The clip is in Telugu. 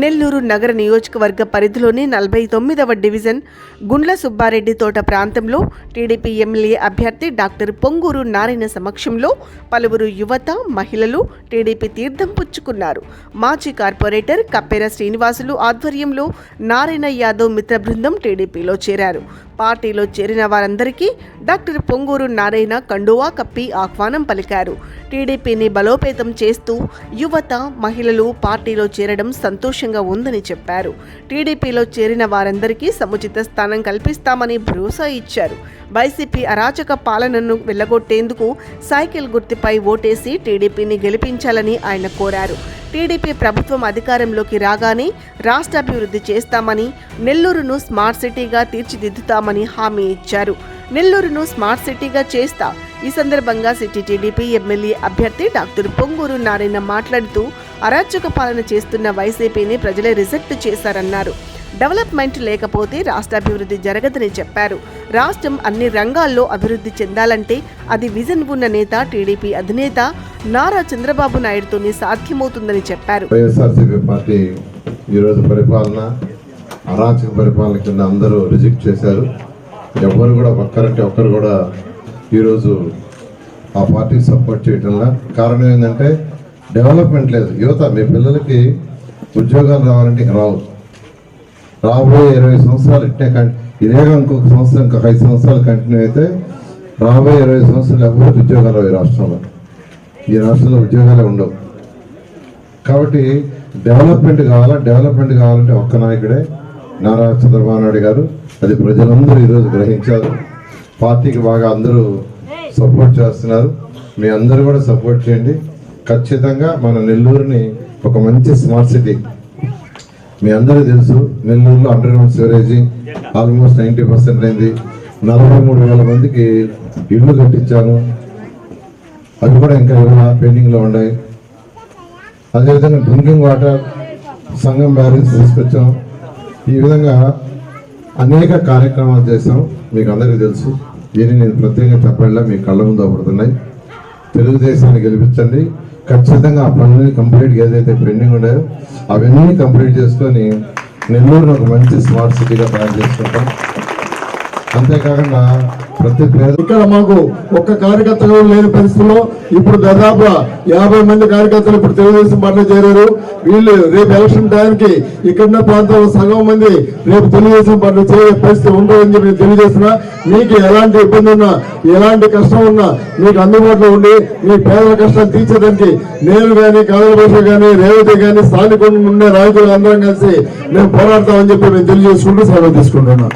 నెల్లూరు నగర నియోజకవర్గ పరిధిలోని నలభై తొమ్మిదవ డివిజన్ గుండ్ల సుబ్బారెడ్డి తోట ప్రాంతంలో టీడీపీ ఎమ్మెల్యే అభ్యర్థి డాక్టర్ పొంగూరు నారాయణ సమక్షంలో పలువురు యువత మహిళలు టీడీపీ తీర్థం పుచ్చుకున్నారు. మాజీ కార్పొరేటర్ కప్పెర శ్రీనివాసులు ఆధ్వర్యంలో నారాయణ యాదవ్ మిత్ర బృందం టీడీపీలో చేరారు. పార్టీలో చేరిన వారందరికీ డాక్టర్ పొంగూరు నారాయణ కండువా కప్పి ఆహ్వానం పలికారు. టీడీపీని బలోపేతం చేస్తూ యువత మహిళలు పార్టీలో చేరడం సంతోషంగా ఉందని చెప్పారు. టీడీపీలో చేరిన వారందరికీ సముచిత స్థానం కల్పిస్తామని భరోసా ఇచ్చారు. వైసీపీ అరాచక పాలనను వెళ్ళగొట్టేందుకు సైకిల్ గుర్తుపై ఓటేసి టీడీపీని గెలిపించాలని ఆయన కోరారు. టీడీపీ ప్రభుత్వం అధికారంలోకి రాగానే రాష్ట్ర అభివృద్ధి చేస్తామని నెల్లూరును స్మార్ట్ సిటీగా తీర్చిదిద్దుతామని హామీ ఇచ్చారు. నెల్లూరును స్మార్ట్ సిటీగా చేస్తా ఈ సందర్భంగా సిటీ టీడీపీ ఎమ్మెల్యే అభ్యర్థి డాక్టర్ పొంగూరు నారాయణ మాట్లాడుతూ అరాచక పాలన చేస్తున్న వైసీపీని ప్రజలే రిజెక్ట్ చేశారన్నారు. డెవలప్మెంట్ లేకపోతే రాష్ట్రాభివృద్ధి జరగదని చెప్పారు. రాష్ట్రం అన్ని రంగాల్లో అభివృద్ధి చెందాలంటే అది విజన్ ఉన్న నేత టీడీపీ అధినేత నారా చంద్రబాబు నాయుడుతోనే సాధ్యమవుతుందని చెప్పారు. వైఎస్ఆర్సీపీ పార్టీ ఈరోజు పరిపాలన అరాచక పరిపాలన కింద అందరూ రిజెక్ట్ చేశారు. ఎవరు కూడా ఒక్కరంటే ఒక్కరు కూడా ఈరోజు ఆ పార్టీకి సపోర్ట్ చేయటంలా కారణం ఏంటంటే డెవలప్మెంట్ లేదు. యువత మీ పిల్లలకి ఉద్యోగాలు రావాలంటే రావు. రాబోయే ఇరవై సంవత్సరాలు ఇట్టే కం- ఇదేగా ఇంకొక సంవత్సరం ఇంకొక ఐదు సంవత్సరాలు కంటిన్యూ అయితే రాబోయే ఇరవై సంవత్సరాలు ఎవరికి ఉద్యోగాలు ఈ రాష్ట్రంలో? ఈ రాష్ట్రంలో ఉద్యోగాలే ఉండవు. కాబట్టి డెవలప్మెంట్ కావాలా? డెవలప్మెంట్ కావాలంటే ఒక్క నాయకుడే నారా చంద్రబాబు నాయుడు గారు. అది ప్రజలందరూ ఈరోజు గ్రహించారు. పార్టీకి బాగా అందరూ సపోర్ట్ చేస్తున్నారు. మీ అందరూ కూడా సపోర్ట్ చేయండి. ఖచ్చితంగా మన నెల్లూరుని ఒక మంచి స్మార్ట్ సిటీ మీ అందరూ తెలుసు నెల్లూరులో underground sewerage almost ninety percent అయింది. నలభై మూడు వేల మందికి ఇళ్ళు కట్టించాను అవి కూడా ఇంకా ఇవాళ పెండింగ్లో ఉన్నాయి. అదేవిధంగా డ్రింకింగ్ వాటర్ సంఘం బ్యారెన్స్ తీసుకొచ్చాం. ఈ విధంగా అనేక కార్యక్రమాలు చేసాం మీకు అందరికీ తెలుసు. దీన్ని నేను ప్రత్యేకంగా చెప్పడంలో మీ కళ్ళ ముందు పడుతున్నాయి తెలుగుదేశాన్ని గెలిపించండి. ఖచ్చితంగా ఆ పనులని కంప్లీట్గా ఏదైతే పెండింగ్ ఉన్నాయో అవన్నీ కంప్లీట్ చేసుకొని నెల్లూరును ఒక మంచి స్మార్ట్ సిటీగా తయారు చేసుకుంటాం. అంతేకాకుండా ప్రతి పేద ఇక్కడ మాకు ఒక్క కార్యకర్త కూడా లేని పరిస్థితుల్లో ఇప్పుడు దాదాపు యాభై మంది కార్యకర్తలు ఇప్పుడు తెలుగుదేశం పార్టీ చేరారు. వీళ్ళు రేపు ఎలక్షన్ టైంకి ఇక్కడున్న ప్రాంతంలో సగం మంది రేపు తెలుగుదేశం పార్టీ చేరే పరిస్థితి ఉండదని చెప్పి నేను మీకు ఎలాంటి ఇబ్బంది ఉన్నా ఎలాంటి కష్టం ఉన్నా మీకు అందుబాటులో ఉండి మీ పేదల కష్టాలు తీర్చడానికి నేను కానీ కదల భాష కానీ రేవతి కానీ స్థానికంగా ఉండే నాయకులు అందరం కలిసి మేము పోరాడతామని చెప్పి మేము తెలియజేసుకుంటూ సెలవు తీసుకుంటున్నాం